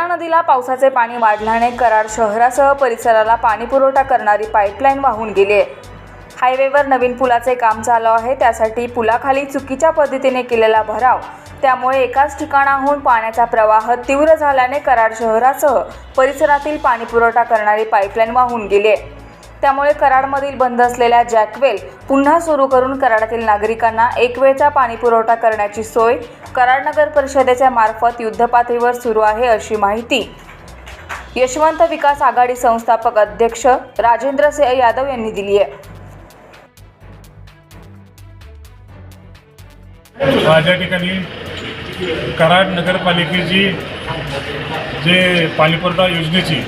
कोयना नदीला पावसाचे पाणी वाढल्याने कराड शहरासह परिसराला पाणीपुरवठा करणारी पाईपलाईन वाहून गेली आहे. हायवेवर नवीन पुलाचे काम चालू आहे त्यासाठी पुलाखाली चुकीच्या पद्धतीने केलेला भराव. त्यामुळे एकाच ठिकाणाहून पाण्याचा प्रवाह तीव्र झाल्याने कराड शहरासह परिसरातील पाणीपुरवठा करणारी पाईपलाईन वाहून गेली आहे. त्यामुळे कराडमधील बंद असलेल्या जॅकवेल पुन्हा सुरू करून कराडातील नागरिकांना एक वेळचा पाणी पुरवठा करण्याची सोय कराड नगर परिषदेच्या मार्फत युद्धपातळीवर सुरू आहे अशी माहिती. यशवंत विकास आघाडी संस्थापक अध्यक्ष राजेंद्र सिंह यादव यांनी दिली आहे. माझ्या ठिकाणी कराड नगरपालिकेची जे पाणीपुरवठा योजनेची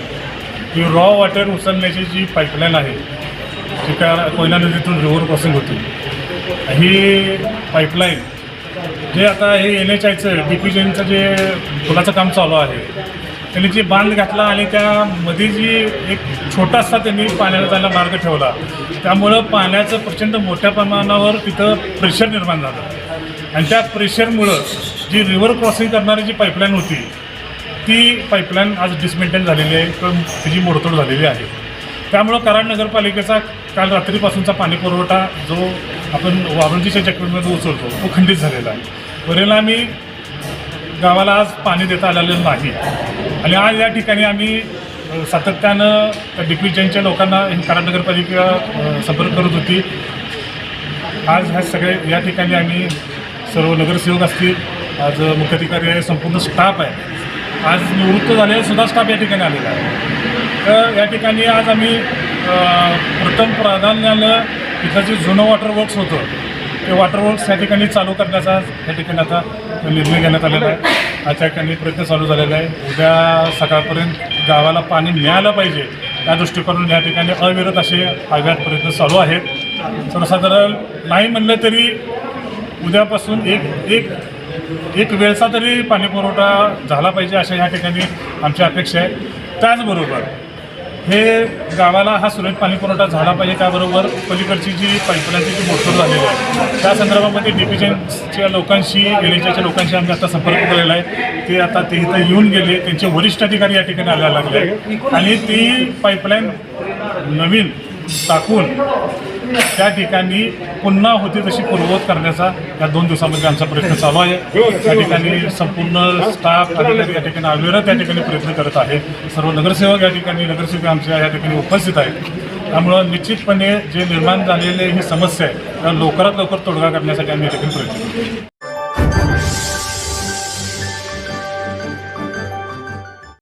ही रॉ वॉटर उचलण्याची जी पाईपलाईन आहे जी का कोयना नदीतून रिव्हर क्रॉसिंग होती. ही पाईपलाईन जे आता हे एन एच आयचं डी पी जेनचं जे पुलाचं काम चालू आहे त्यांनी जे बांध घातला आणि त्यामध्ये जी एक छोटासा त्यांनी पाण्याला त्याला मार्ग ठेवला त्यामुळं पाण्याचं प्रचंड मोठ्या प्रमाणावर तिथं प्रेशर निर्माण झालं. आणि त्या प्रेशरमुळं जी रिव्हर क्रॉसिंग करणारी जी पाईपलाईन होती ती पाईपलाईन आज डिसमेंटेन झालेली आहे किंवा तिची मोडतोड झालेली आहे. त्यामुळं कराड नगरपालिकेचा काल रात्रीपासूनचा पाणी पुरवठा जो आपण वारुंजीच्या चक्रीमध्ये उचलतो तो खंडित झालेला आहे. परिणामी गावाला आज पाणी देता आलेलं नाही. आणि आज या ठिकाणी आम्ही सातत्यानं त्या डिप्युजनच्या लोकांना ही कराड नगरपालिका संपर्क करत होती. आज ह्या सगळे या ठिकाणी आम्ही सर्व नगरसेवक असतील आज मुख्याधिकारी आहे संपूर्ण स्टाफ आहे. आज निवृत्त झालेला सुद्धा स्टाफ या ठिकाणी आलेला आहे तर या ठिकाणी आज आम्ही प्रथम प्राधान्यानं इथलं जे जुनं वॉटर वर्क्स होतं ते वॉटर वर्क्स या ठिकाणी चालू करण्याचा या ठिकाणी आता निर्णय घेण्यात आलेला आहे. आज ठिकाणी प्रयत्न चालू झालेला आहे. उद्या सकाळपर्यंत गावाला पाणी मिळालं पाहिजे त्या दृष्टिकोनातून या ठिकाणी अविरत असे आव्यात प्रयत्न चालू आहेत. सर्वसाधारण नाही म्हणलं तरी उद्यापासून एक एक एक वेळचा तरी पाणीपुरवठा झाला पाहिजे अशा या ठिकाणी आमची अपेक्षा आहे. त्याचबरोबर हे गावाला हा सुरळीत पाणीपुरवठा झाला पाहिजे त्याबरोबर पलीकडची जी पाईपलाईनची जी मोटर झालेली आहे त्या संदर्भामध्ये डिपिजनच्या लोकांशी एन लोकांशी आम्ही आता संपर्क केलेला आहे. ते आता ते इथं येऊन गेले त्यांचे वरिष्ठ अधिकारी या ठिकाणी आल्याला लागले आहे आणि ती पाईपलाईन नवीन टाकून त्या ठिकाणी पुन्हा होती तशी पूर्ववत करण्याचा या दोन दिवसामध्ये आमचा प्रयत्न चालू आहे. त्या ठिकाणी संपूर्ण स्टाफ अधिकारी या ठिकाणी अविरत या ठिकाणी प्रयत्न करत आहे सर्व नगरसेवक या ठिकाणी नगरसेवक आमच्या या ठिकाणी उपस्थित आहेत. त्यामुळं निश्चितपणे जे निर्माण झालेले ही समस्या आहे त्या लवकरात लवकर तोडगा करण्यासाठी आम्ही या ठिकाणी प्रयत्न करू